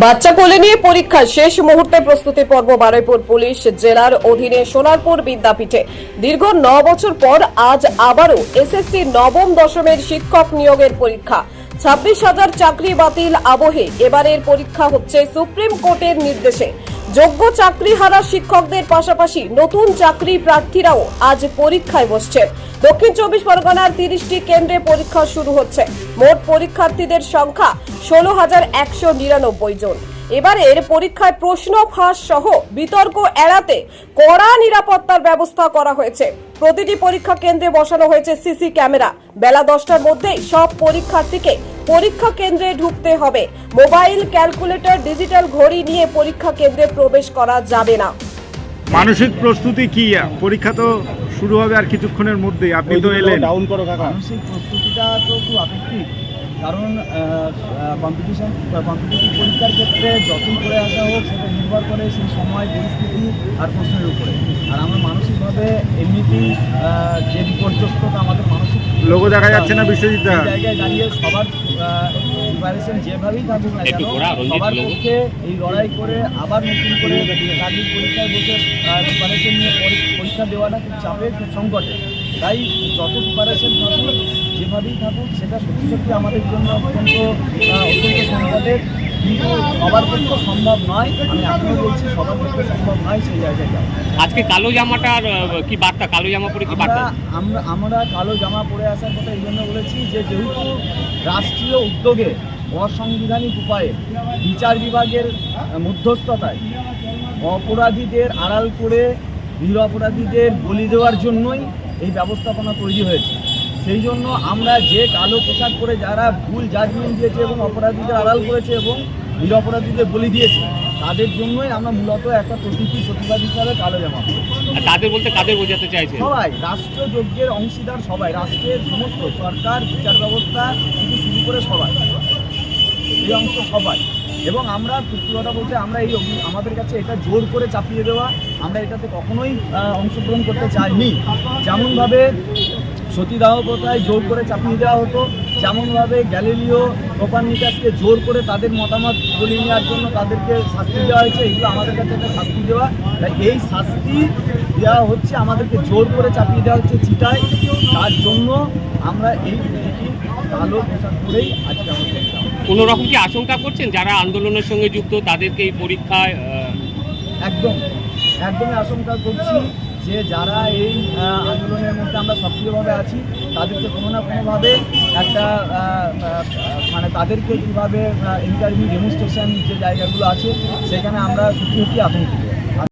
বাচ্চা কোলে নিয়ে পরীক্ষা শেষ মুহূর্তে প্রস্তুতি পর্ব বারুইপুর পুলিশ জেলার অধীনে সোনারপুর বিদ্যাপীঠে। দীর্ঘ ন বছর পর আজ আবারও এসএসসি নবম দশমের শিক্ষক নিয়োগের পরীক্ষা। ছাব্বিশ হাজার চাকরি বাতিল আবহে এবারের পরীক্ষা হচ্ছে সুপ্রিম কোর্টের নির্দেশে। যোগ্য চাকরিহারা শিক্ষকদের পাশাপাশি নতুন চাকরি প্রার্থীরাও আজ পরীক্ষায় বসছেন দক্ষিণ চব্বিশ পরগনার তিরিশটি কেন্দ্রে পরীক্ষা শুরু হচ্ছে। মোট পরীক্ষার্থীদের সংখ্যা ষোলো হাজার একশো নিরানব্বই জন। এবারের পরীক্ষায় প্রশ্ন, ফাঁস সহ বিতর্ক এড়াতে কড়া নিরাপত্তার ব্যবস্থা করা হয়েছে। প্রতিটি পরীক্ষা কেন্দ্রে বসানো হয়েছে সিসি ক্যামেরা। বেলা দশটার মধ্যেই সব পরীক্ষার্থীকে পরীক্ষা কেন্দ্রে ঢুকতে হবে। মোবাইল ক্যালকুলেটর ডিজিটাল ঘড়ি নিয়ে পরীক্ষা কেন্দ্রে প্রবেশ করা যাবে না। মানসিক প্রস্তুতি কি? পরীক্ষা তো শুরু হবে আর কিছুক্ষণের মধ্যেই। আপনি তো এলেন। ডাউন করো কাকা। মানসিক প্রস্তুতিটা তো খুব আপেক্ষিক। কারণ কম্পিটিশন কম্পিটিটিভ পরীক্ষার ক্ষেত্রে যতই করে আসা হোক সেটা নির্ভর করে সেই সময় পরিস্থিতি আর প্রশ্নের উপরে। আর আমরা মানসিকভাবে এমনিতেই যে বিপর্যস্ততা আমাদের মানসিক লোগো দেখা যাচ্ছে না বিশ্বজিৎ জায়গায় দাঁড়িয়ে সবার প্রিপারেশন যেভাবেই থাকুক না কেন সবার পক্ষে এই লড়াই করে আবার নতুন করে চাকরির পরীক্ষায় বসে প্রিপারেশন নিয়ে পরীক্ষা দেওয়াটা খুব চাপের খুব সংকটে। তাই যত প্রিপারেশন থাকুক যেভাবেই থাকুক সেটা সত্যি সত্যি আমাদের জন্য অত্যন্ত অত্যন্ত সংকটের কিন্তু সবার পক্ষে সম্ভব নয় আমি বলছি সবার পক্ষে সম্ভব নয় সেই জায়গায় যাওয়া আজকে কালো জামাটার কি বার্তা? কালো জামা পরে কি বার্তা? আমরা আমরা কালো জামা পরে আসার কথা এই জন্য বলেছি যে যেহেতু রাষ্ট্রীয় উদ্যোগে অসাংবিধানিক উপায়ে বিচার বিভাগের মধ্যস্থতায় অপরাধীদের আড়াল করে নিরপরাধীদের বলি দেওয়ার জন্যই এই ব্যবস্থাপনা তৈরি হয়েছে। সেই জন্য আমরা যে কালো পোশাক পরে যারা ভুল জাজমেন্ট দিয়েছে এবং অপরাধীদের আড়াল করেছে এবং নিরপরাধীদের বলি দিয়েছে তাদের জন্যই আমরা মূলত একটা প্রতীকী প্রতিবাদ হিসাবে কালো জামা তাদের বলতে কাদের বোঝাতে চাইছে সবাই রাষ্ট্রযজ্ঞের অংশীদার সবাই রাষ্ট্রের সমস্ত সরকার বিচার ব্যবস্থা থেকে শুরু করে সবাই এই অংশ সবাই। এবং আমরা সত্যি কথা বলতে আমরা এই আমাদের কাছে এটা জোর করে চাপিয়ে দেওয়া আমরা এটাতে কখনোই অংশগ্রহণ করতে চাইনি। যেমনভাবে সতীদাহ প্রথায় জোর করে চাপিয়ে দেওয়া হতো। যেমনভাবে গ্যালিলিও কোপার্নিকাসকে জোর করে তাদের মতামত বলিয়ে নেওয়ার জন্য তাদেরকে শাস্তি দেওয়া হয়েছে এগুলো আমাদের কাছে একটা শাস্তি দেওয়া। তাই এই শাস্তি দেওয়া হচ্ছে আমাদেরকে জোর করে চাপিয়ে দেওয়া হচ্ছে চিটায় তার জন্য আমরা এই ভালো পোশাক পরেই আজকে আমাদের কোনো রকম কি আশঙ্কা করছেন? যারা আন্দোলনের সঙ্গে যুক্ত তাদেরকে এই পরীক্ষায় একদম একদমই আশঙ্কা করছি যে যারা এই আমরা সক্রিয়ভাবে আছি তাদেরকে কোনো না কোনোভাবে একটা মানে তাদেরকে কীভাবে ইন্টারভিউ ডেমনস্ট্রেশন যে জায়গাগুলো আছে, সেখানে আমরা সত্যি সত্যি আতঙ্কিত।